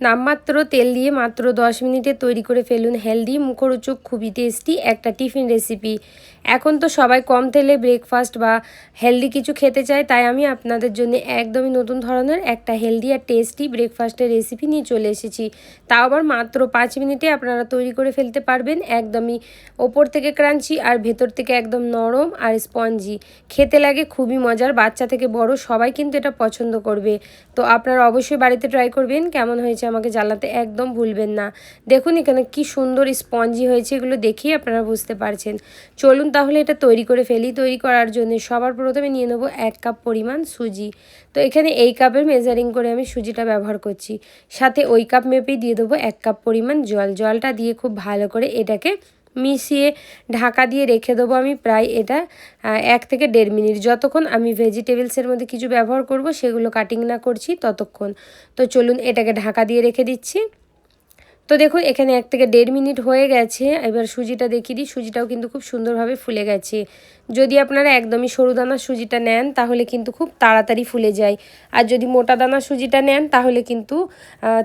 নামমাত্র তেল দিয়ে মাত্র দশ মিনিটে তৈরি করে ফেলুন হেলদি, মুখরোচক, খুবই টেস্টি একটা টিফিন রেসিপি এখন তো সবাই কম তেলে ব্রেকফাস্ট বা হেলদি কিছু খেতে চায়, তাই আমি আপনাদের জন্য একদমই নতুন ধরনের একটা হেলদি আর টেস্টি ব্রেকফাস্টের রেসিপি নিয়ে চলে এসেছি। তাও আবার মাত্র পাঁচ মিনিটে আপনারা তৈরি করে ফেলতে পারবেন একদমই ওপর থেকে ক্রাঞ্চি আর ভেতর থেকে একদম নরম আর স্পঞ্জি খেতে লাগে খুবই মজার, বাচ্চা থেকে বড় সবাই কিন্তু এটা পছন্দ করবে। তো আপনারা অবশ্যই বাড়িতে ট্রাই করবেন, কেমন হয়েছে আমাকে জ্বালাতে একদম ভুলবেন না। দেখুন এখানে কি সুন্দর স্পঞ্জি হয়েছে, এগুলো দেখেই আপনারা বুঝতে পারছেন। চলুন তাহলে এটা তৈরি করে ফেলি। তৈরি করার জন্য সবার প্রথমে নিয়ে নেব এক কাপ পরিমাণ সুজি। তো এখানে এই কাপের মেজারিং করে আমি সুজিটা ব্যবহার করছি। সাথে ওই কাপ মেপেই দিয়ে দেবো এক কাপ পরিমাণ জল। জলটা দিয়ে খুব ভালো করে এটাকে মিশিয়ে ঢাকা দিয়ে রেখে দেবো আমি প্রায় এটা এক থেকে দেড় মিনিট। যতক্ষণ আমি ভেজিটেবলসের মধ্যে কিছু ব্যবহার করব, সেগুলো কাটিং না করছি, ততক্ষণ। তো চলুন এটাকে ঢাকা দিয়ে রেখে দিচ্ছি। তো দেখুন, এখানে এক থেকে দেড় মিনিট হয়ে গেছে। এবার সুজিটা দেখিয়ে দিই। সুজিটাও কিন্তু খুব সুন্দরভাবে ফুলে গেছে। যদি আপনারা একদমই সরু দানার সুজিটা নেন, তাহলে কিন্তু খুব তাড়াতাড়ি ফুলে যায়। আর যদি মোটা দানার সুজিটা নেন, তাহলে কিন্তু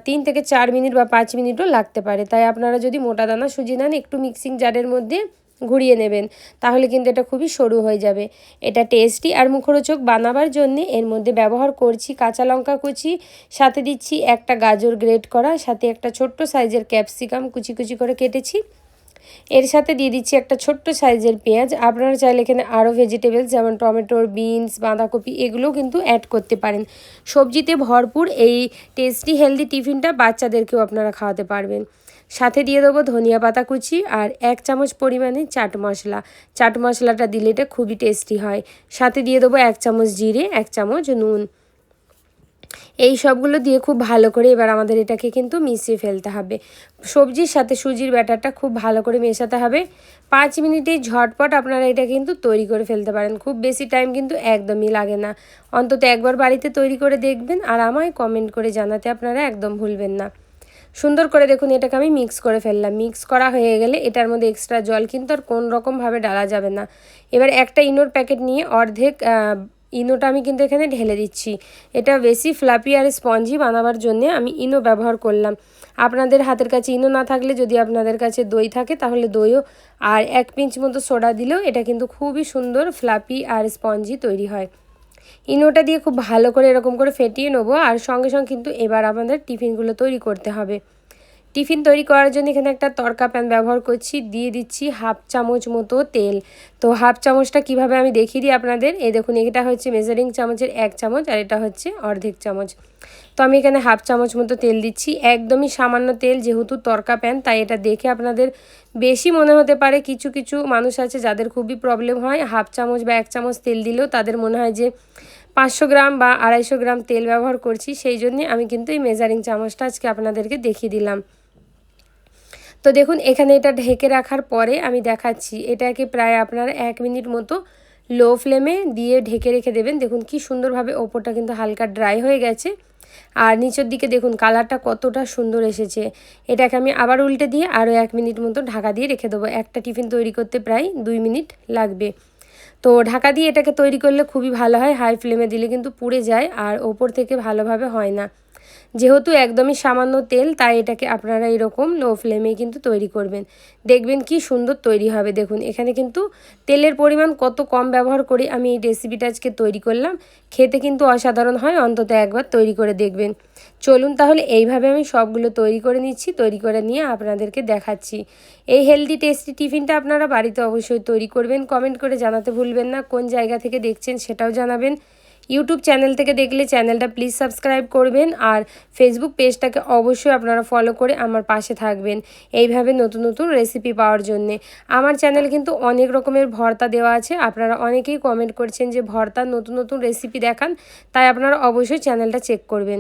তিন থেকে চার মিনিট বা পাঁচ মিনিটও লাগতে পারে। তাই আপনারা যদি মোটা দানার সুজি নেন, একটু মিক্সিং জারের মধ্যে ঘুরিয়ে নেবেন। তাহলে কিন্তু এটা খুবই সরু হয়ে যাবে। এটা টেস্টি আর মুখরোচক বানাবার জন্যে এর মধ্যে ব্যবহার করছি কাঁচা লঙ্কা কুচি, সাথে দিচ্ছি একটা গাজর গ্রেট করা, সাথে একটা ছোট্ট সাইজের ক্যাপসিকাম কুচি কুচি করে কেটেছি। এর সাথে দিয়ে দিচ্ছি একটা ছোট্ট সাইজের পেঁয়াজ। আপনারা চাইলে এখানে আরও ভেজিটেবলস যেমন টমেটোর বিনস বাঁধাকপি এগুলোও কিন্তু অ্যাড করতে পারেন। সবজিতে ভরপুর এই টেস্টি হেলদি টিফিনটা বাচ্চাদেরকেও আপনারা খাওয়াতে পারবেন। সাথে দিয়ে দেবো ধনিয়া পাতা কুচি আর এক চামচ পরিমাণে চাট মশলা। চাট মশলাটা দিলে এটা খুবই টেস্টি হয়। সাথে দিয়ে দেবো এক চামচ জিরে, এক চামচ নুন। এই সবগুলো দিয়ে খুব ভালো করে এবার আমাদের এটাকে কিন্তু মিশিয়ে ফেলতে হবে। সবজির সাথে সুজির ব্যাটারটা খুব ভালো করে মেশাতে হবে। পাঁচ মিনিটেই ঝটপট আপনারা এটা কিন্তু তৈরি করে ফেলতে পারেন। খুব বেশি টাইম কিন্তু একদমই লাগে না। অন্তত একবার বাড়িতে তৈরি করে দেখবেন আর আমায় কমেন্ট করে জানাতে আপনারা একদম ভুলবেন না। সুন্দর করে দেখুন, এটাকে আমি মিক্স করে ফেললাম। মিক্স করা হয়ে গেলে এটার মধ্যে এক্সট্রা জল কিন্তু আর কোন রকমভাবে ডালা যাবে না। এবার একটা ইনোর প্যাকেট নিয়ে অর্ধেক ইনোটা আমি কিন্তু এখানে ঢেলে দিচ্ছি। এটা বেশি ফ্লাপি আর স্পঞ্জি বানাবার জন্য আমি ইনো ব্যবহার করলাম। আপনাদের হাতের কাছে ইনো না থাকলে যদি আপনাদের কাছে দই থাকে, তাহলে দইও। আর এক পিঞ্চ মতো সোডা দিলেও এটা কিন্তু খুবই সুন্দর ফ্লাপি আর স্পঞ্জি তৈরি হয়। ইনোটা দিয়ে খুব ভালো করে এরকম করে ফেটিয়ে নেব। আর সঙ্গে সঙ্গে কিন্তু এবার আমাদের টিফিনগুলো তৈরি করতে হবে। টিফিন তৈরি করার জন্য এখানে একটা তরকা প্যান ব্যবহার করছি, দিয়ে দিচ্ছি হাফ চামচ মতো তেল। তো হাফ চামচটা কীভাবে আমি দেখিয়ে দিই আপনাদের? এই দেখুন, এটা হচ্ছে মেজারিং চামচের এক চামচ আর এটা হচ্ছে অর্ধেক চামচ। তো আমি এখানে হাফ চামচ মতো তেল দিচ্ছি, একদমই সামান্য তেল যেহেতু তরকা প্যান, তাই এটা দেখে আপনাদের বেশি মনে হতে পারে। কিছু কিছু মানুষ আছে যাদের খুবই প্রবলেম হয়, হাফ চামচ বা এক চামচ তেল দিলেও তাদের মনে হয় যে পাঁচশো গ্রাম বা আড়াইশো গ্রাম তেল ব্যবহার করছি, সেই জন্যে আমি কিন্তু এই মেজারিং চামচটা আজকে আপনাদেরকে দেখিয়ে দিলাম। তো দেখুন, এখানে এটা ঢেকে রাখার পরে আমি দেখাচ্ছি, এটাকে প্রায় আপনার এক মিনিট মতো লো ফ্লেমে দিয়ে ঢেকে রেখে দেবেন। দেখুন কি সুন্দরভাবে ওপরটা কিন্তু হালকা ড্রাই হয়ে গেছে। আর নিচের দিকে দেখুন, কালারটা কতটা সুন্দর এসেছে। এটাকে আমি আবার উল্টে দিয়ে আরও এক মিনিট মতো ঢাকা দিয়ে রেখে দেবো। একটা টিফিন তৈরি করতে প্রায় দুই মিনিট লাগবে। তো ঢাকা দিয়ে এটাকে তৈরি করলে খুবই ভালো হয়, হাই ফ্লেমে দিলে কিন্তু পুড়ে যায় আর ওপর থেকে ভালোভাবে হয় না। যেহেতু একদমই সামান্য তেল, তাই এটাকে আপনারা এরকম লো ফ্লেমে কিন্তু তৈরি করবেন। দেখবেন কি সুন্দর তৈরি হবে। দেখুন, এখানে কিন্তু তেলের পরিমাণ কত কম ব্যবহার করে আমি এই রেসিপিটা আজকে তৈরি করলাম। খেতে কিন্তু অসাধারণ হয়, অন্তত একবার তৈরি করে দেখবেন। চলুন তাহলে এইভাবে আমি সবগুলো তৈরি করে নিচ্ছি, তৈরি করে নিয়ে আপনাদেরকে দেখাচ্ছি। এই হেলদি টেস্টি টিফিনটা আপনারা বাড়িতে অবশ্যই তৈরি করবেন। কমেন্ট করে জানাতে ভুলবেন না, কোন জায়গা থেকে দেখছেন সেটাও জানাবেন। ইউটিউব চ্যানেল থেকে দেখলে চ্যানেলটা প্লিজ সাবস্ক্রাইব করবেন আর ফেসবুক পেজটাকে অবশ্যই আপনারা ফলো করে আমার পাশে থাকবেন। এইভাবে নতুন নতুন রেসিপি পাওয়ার জন্যে। আমার চ্যানেল কিন্তু অনেক রকমের ভর্তা দেওয়া আছে। আপনারা অনেকেই কমেন্ট করছেন যে ভর্তা নতুন নতুন রেসিপি দেখান, তাই আপনারা অবশ্যই চ্যানেলটা চেক করবেন।